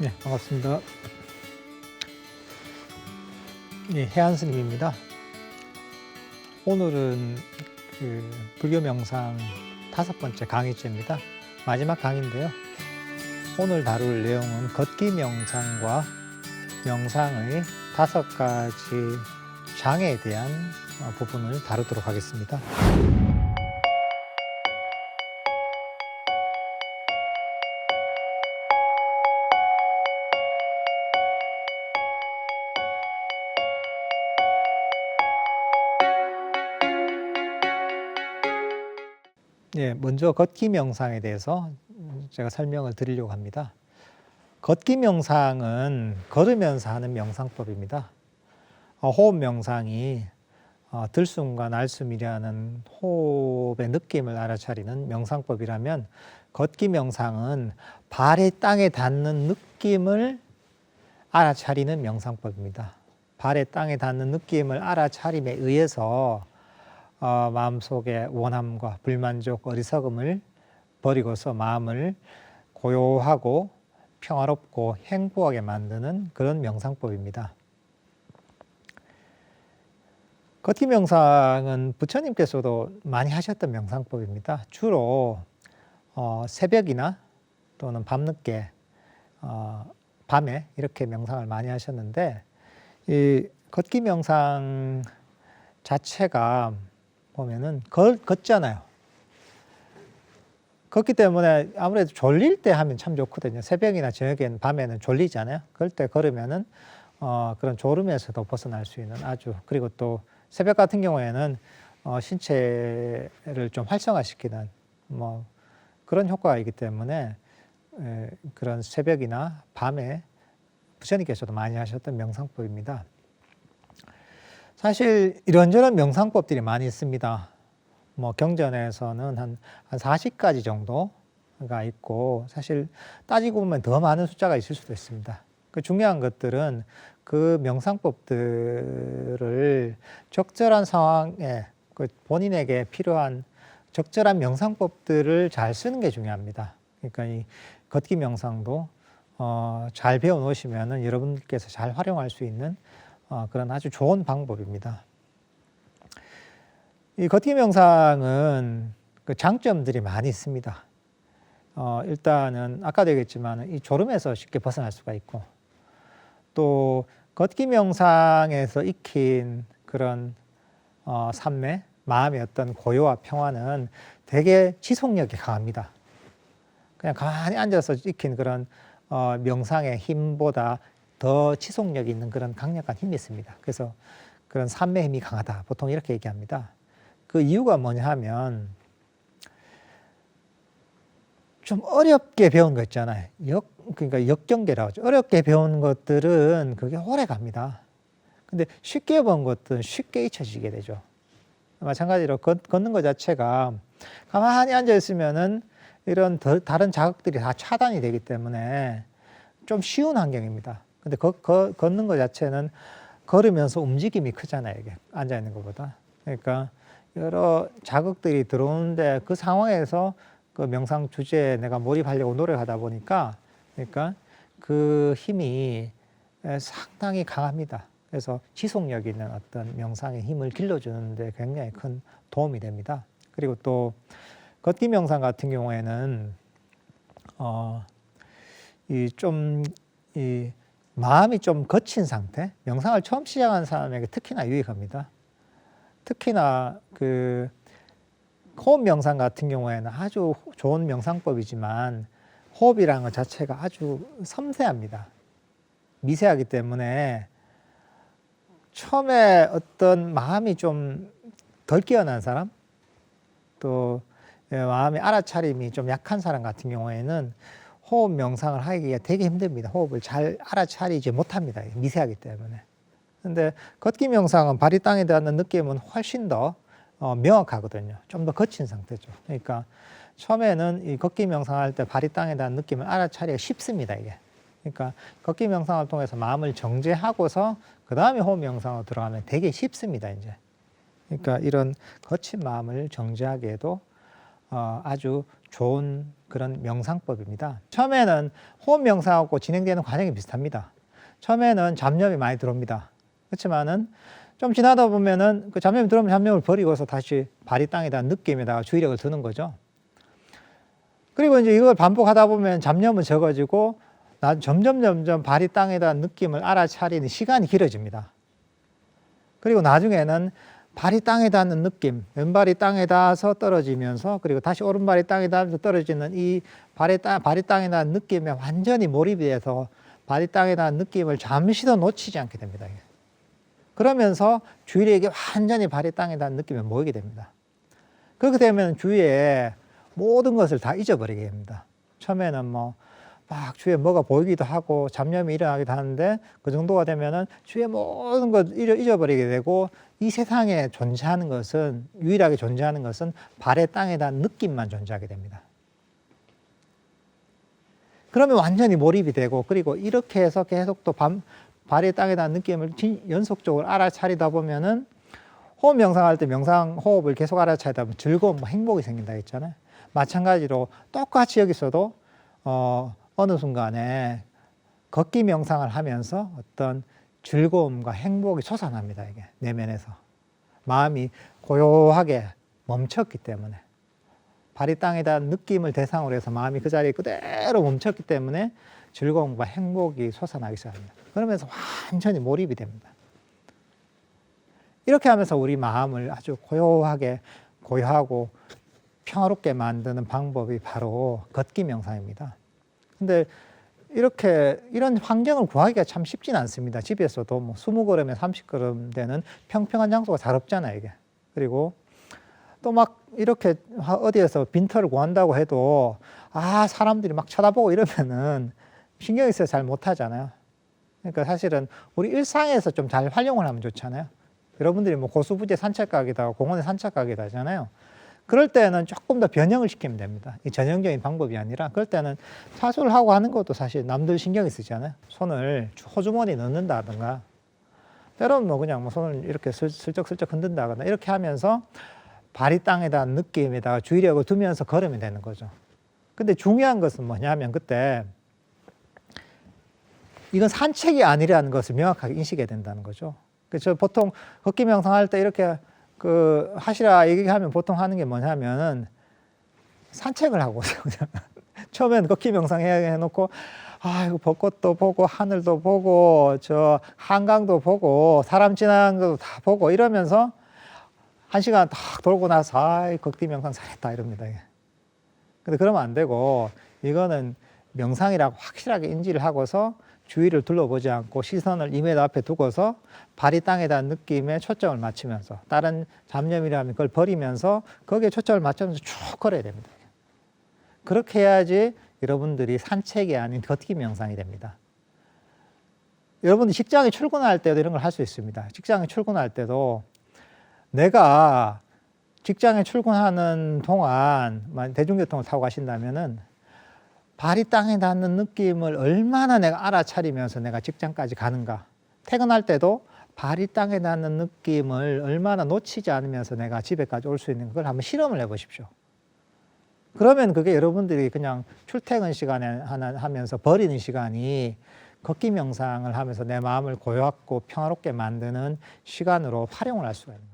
네, 반갑습니다. 네, 해안 스님입니다. 오늘은 그 불교 명상 다섯 번째 강의째입니다. 마지막 강의인데요. 오늘 다룰 내용은 걷기 명상과 명상의 다섯 가지 장애에 대한 어, 부분을 다루도록 하겠습니다. 예, 먼저 걷기 명상에 대해서 제가 설명을 드리려고 합니다. 걷기 명상은 걸으면서 하는 명상법입니다. 어, 호흡 명상이 어, 들숨과 날숨이라는 호흡의 느낌을 알아차리는 명상법이라면 걷기 명상은 발이 땅에 닿는 느낌을 알아차리는 명상법입니다. 발의 땅에 닿는 느낌을 알아차림에 의해서 어, 마음속의 원함과 불만족, 어리석음을 버리고서 마음을 고요하고 평화롭고 행복하게 만드는 그런 명상법입니다. 걷기 명상은 부처님께서도 많이 하셨던 명상법입니다. 주로 어, 새벽이나 또는 밤늦게 어, 밤에 이렇게 명상을 많이 하셨는데 이 걷기 명상 자체가 보면은 걷, 걷잖아요. 걷기 때문에 아무래도 졸릴 때 하면 참 좋거든요. 새벽이나 저녁에는 밤에는 졸리잖아요. 그럴 때 걸으면은 어, 그런 졸음에서도 벗어날 수 있는 아주 그리고 또 새벽 같은 경우에는 어, 신체를 좀 활성화시키는 뭐 그런 효과가 있기 때문에 에, 그런 새벽이나 밤에 부처님께서도 많이 하셨던 명상법입니다. 사실 이런저런 명상법들이 많이 있습니다. 뭐 경전에서는 한, 한 40가지 정도가 있고 사실 따지고 보면 더 많은 숫자가 있을 수도 있습니다. 그 중요한 것들은 그 명상법들을 적절한 상황에 그 본인에게 필요한 적절한 명상법들을 잘 쓰는 게 중요합니다. 그러니까 이 걷기 명상도 어, 잘 배워 놓으시면은 여러분께서 잘 활용할 수 있는 어, 그런 아주 좋은 방법입니다. 이 걷기 명상은 그 장점들이 많이 있습니다. 어, 일단은 아까도 얘기했지만 이 졸음에서 쉽게 벗어날 수가 있고 또 걷기 명상에서 익힌 그런 어, 삶의 마음의 어떤 고요와 평화는 되게 지속력이 강합니다. 그냥 가만히 앉아서 익힌 그런 어, 명상의 힘보다 더 지속력 있는 그런 강력한 힘이 있습니다. 그래서 그런 삶의 힘이 강하다. 보통 이렇게 얘기합니다. 그 이유가 뭐냐 하면 좀 어렵게 배운 거 있잖아요. 역, 그러니까 역경계라고 하죠. 어렵게 배운 것들은 그게 오래 갑니다. 근데 쉽게 본 것들은 쉽게 잊혀지게 되죠. 마찬가지로 걷, 걷는 것 자체가 가만히 앉아 있으면은 이런 더, 다른 자극들이 다 차단이 되기 때문에 좀 쉬운 환경입니다. 근데 거, 거, 걷는 것 자체는 걸으면서 움직임이 크잖아요. 이게 앉아 있는 것보다. 그러니까 여러 자극들이 들어오는데 그 상황에서 그 명상 주제에 내가 몰입하려고 노력하다 보니까 그러니까 그 힘이 상당히 강합니다. 그래서 지속력 있는 어떤 명상의 힘을 길러주는데 굉장히 큰 도움이 됩니다. 그리고 또 걷기 명상 같은 경우에는 어, 이 좀이 마음이 좀 거친 상태, 명상을 처음 시작한 사람에게 특히나 유익합니다. 특히나 그 호흡 명상 같은 경우에는 아주 좋은 명상법이지만 호흡이라는 것 자체가 아주 섬세합니다. 미세하기 때문에 처음에 어떤 마음이 좀 덜 깨어난 사람, 또 마음의 알아차림이 좀 약한 사람 같은 경우에는 호흡 명상을 하기가 되게 힘듭니다. 호흡을 잘 알아차리지 못합니다. 미세하기 때문에. 근데 걷기 명상은 발이 땅에 닿는 느낌은 훨씬 더 어, 명확하거든요. 좀 더 거친 상태죠. 그러니까 처음에는 이 걷기 명상할 때 발이 땅에 닿는 느낌을 알아차리기가 쉽습니다. 이게. 그러니까 걷기 명상을 통해서 마음을 정제하고서 그 다음에 호흡 명상으로 들어가면 되게 쉽습니다. 이제. 그러니까 이런 거친 마음을 정제하기에도 어, 아주 좋은 그런 명상법입니다. 처음에는 호흡 명상하고 진행되는 과정이 비슷합니다. 처음에는 잡념이 많이 들어옵니다. 그렇지만은 좀 지나다 보면은 그 잡념이 들어오면 잡념을 버리고서 다시 발이 땅에다 느낌에다가 주의력을 두는 거죠. 그리고 이제 이걸 반복하다 보면 잡념은 적어지고 나 점점 점점 발이 땅에다 느낌을 알아차리는 시간이 길어집니다. 그리고 나중에는 발이 땅에 닿는 느낌, 왼발이 땅에 닿아서 떨어지면서 그리고 다시 오른발이 땅에 닿아서 떨어지는 이 발이, 땅, 발이 땅에 닿는 느낌에 완전히 몰입이 돼서 발이 땅에 닿는 느낌을 잠시도 놓치지 않게 됩니다. 그러면서 주위력이 완전히 발이 땅에 닿는 느낌에 모이게 됩니다. 그렇게 되면 주위에 모든 것을 다 잊어버리게 됩니다. 처음에는 뭐 막 주위에 뭐가 보이기도 하고 잡념이 일어나기도 하는데 그 정도가 되면은 주위에 모든 것 잊어, 잊어버리게 되고 이 세상에 존재하는 것은 유일하게 존재하는 것은 발의 땅에 닿는 느낌만 존재하게 됩니다. 그러면 완전히 몰입이 되고 그리고 이렇게 해서 계속 또 밤, 발의 땅에 닿는 느낌을 진- 연속적으로 알아차리다 보면은 호흡 명상할 때 명상 호흡을 계속 알아차리다 보면 즐거움, 뭐 행복이 생긴다 했잖아요. 마찬가지로 똑같이 여기서도 어, 어느 순간에 걷기 명상을 하면서 어떤 즐거움과 행복이 솟아납니다. 이게 내면에서 마음이 고요하게 멈췄기 때문에 발이 땅에다 느낌을 대상으로 해서 마음이 그 자리에 그대로 멈췄기 때문에 즐거움과 행복이 솟아나기 시작합니다. 그러면서 완전히 몰입이 됩니다. 이렇게 하면서 우리 마음을 아주 고요하게 고요하고 평화롭게 만드는 방법이 바로 걷기 명상입니다. 근데 이렇게 이런 환경을 구하기가 참 쉽진 않습니다. 집에서도 뭐 20걸음에 30걸음 되는 평평한 장소가 잘 없잖아요, 이게. 그리고 또 막 이렇게 하- 어디에서 빈터를 구한다고 해도 아, 사람들이 막 쳐다보고 이러면은 신경이 써서 잘 못 하잖아요. 그러니까 사실은 우리 일상에서 좀 잘 활용을 하면 좋잖아요. 여러분들이 뭐 고수부지 산책 가기다, 공원에 산책 가기다 하잖아요. 그럴 때는 조금 더 변형을 시키면 됩니다. 이 전형적인 방법이 아니라 그럴 때는 차수를 하고 하는 것도 사실 남들 신경이 쓰잖아요. 손을 호주머니에 넣는다든가 때로는 뭐 그냥 뭐 손을 이렇게 슬- 슬쩍슬쩍 흔든다거나 이렇게 하면서 발이 땅에다 느낌에다가 주의력을 두면서 걸으면 되는 거죠. 근데 중요한 것은 뭐냐면 그때 이건 산책이 아니라는 것을 명확하게 인식해야 된다는 거죠. 그래서 보통 걷기 명상할 때 이렇게 그 하시라 얘기하면 보통 하는 게 뭐냐면은 산책을 하고 오세요. 처음에는 걷기 명상 해 놓고 아 이거 벚꽃도 보고 하늘도 보고 저 한강도 보고 사람 지나가는 것도 다 보고 이러면서 한 시간 딱 돌고 나서 아이 걷기 명상 잘했다 이럽니다. 근데 그러면 안 되고 이거는 명상이라고 확실하게 인지를 하고서 주위를 둘러보지 않고 시선을 2m 앞에 두고서 발이 땅에 닿는 느낌에 초점을 맞추면서 다른 잡념이라면 그걸 버리면서 거기에 초점을 맞추면서 쭉 걸어야 됩니다. 그렇게 해야지 여러분들이 산책이 아닌 걷기 명상이 됩니다. 여러분들 직장에 출근할 때도 이런 걸 할 수 있습니다. 직장에 출근할 때도 내가 직장에 출근하는 동안 대중교통을 타고 가신다면은 발이 땅에 닿는 느낌을 얼마나 내가 알아차리면서 내가 직장까지 가는가. 퇴근할 때도 발이 땅에 닿는 느낌을 얼마나 놓치지 않으면서 내가 집에까지 올 수 있는 걸 한번 실험을 해 보십시오. 그러면 그게 여러분들이 그냥 출퇴근 시간에 하나 하면서 버리는 시간이 걷기 명상을 하면서 내 마음을 고요하고 평화롭게 만드는 시간으로 활용을 할 수가 있는